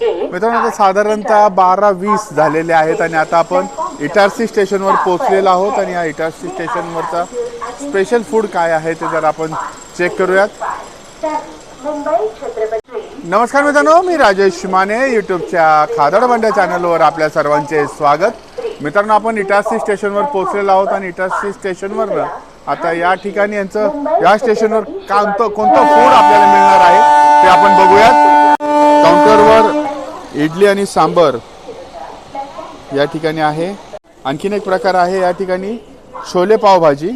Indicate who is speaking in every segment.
Speaker 1: मित्रांनो आता साधारणतः बारा वीस झालेले आहेत आणि आता आपण इटारसी स्टेशनवर पोहोचलेलो आहोत आणि या इटारसी स्टेशनवरचा स्पेशल फूड काय आहे ते जर आपण चेक करूयात. नमस्कार मित्रांनो मी राजेश माने यूट्यूबच्या खादड बंड्या चॅनलवर आपल्या सर्वांचे स्वागत. मित्रांनो आपण इटारसी स्टेशनवर पोहोचलेलो आहोत आणि इटारसी स्टेशनवर आता या ठिकाणी यांचं या स्टेशनवर कोणतं कोणतं फूड आपल्याला मिळणार आहे ते आपण बघूयात. इडली आणि सांबर या ठिकाणी आहे. आणखीन एक प्रकार आहे या ठिकाणी छोले पावभाजी.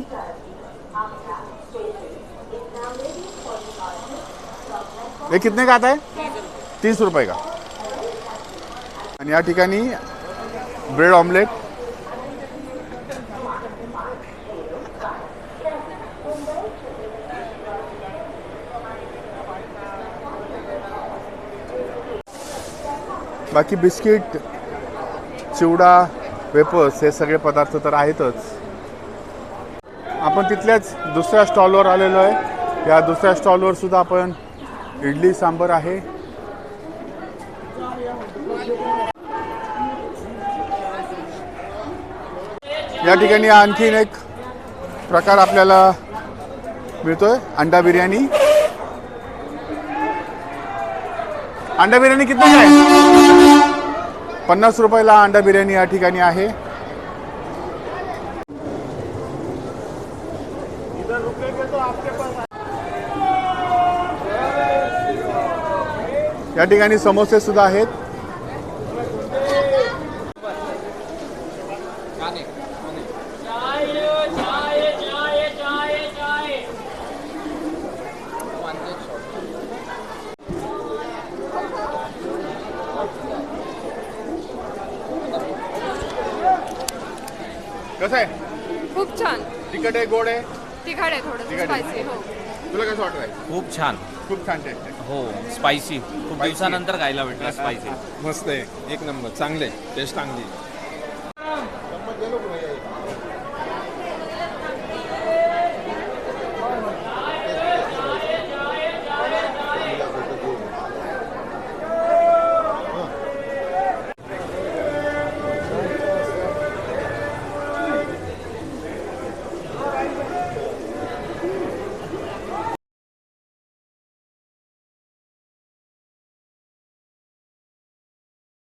Speaker 1: हे कितने का आता है तीस रुपये का? आणि या ठिकाणी ब्रेड ऑमलेट बाकी बिस्किट चिवडा वेपर्स हे सगळे पदार्थ तर आहेतच. आपण तिथल्याच दुसऱ्या स्टॉलवर आलेलो आहे. या दुसऱ्या स्टॉलवर सुद्धा आपण इडली सांबर आहे. या ठिकाणी आणखीन एक प्रकार आपल्याला मिळतोय अंडा बिर्याणी. अंडा बिर्याणी किती आहे? पन्नास रुपयाला अंडा बिर्याणी या ठिकाणी आहे. या ठिकाणी समोसे सुद्धा आहेत. कसं आहे?
Speaker 2: खूप छान.
Speaker 1: तिखट आहे गोड आहे?
Speaker 2: तिखट आहे थोडं
Speaker 1: तिखट आहे.
Speaker 2: स्पायसी हो.
Speaker 1: तुला कसं वाटत आहे
Speaker 3: खूप छान.
Speaker 1: खूप छान टेस्ट आहे.
Speaker 3: हो स्पायसी खूप दिवसानंतर खायला भेटलं स्पायसी
Speaker 4: मस्त आहे. एक नंबर. चांगले टेस्ट चांगली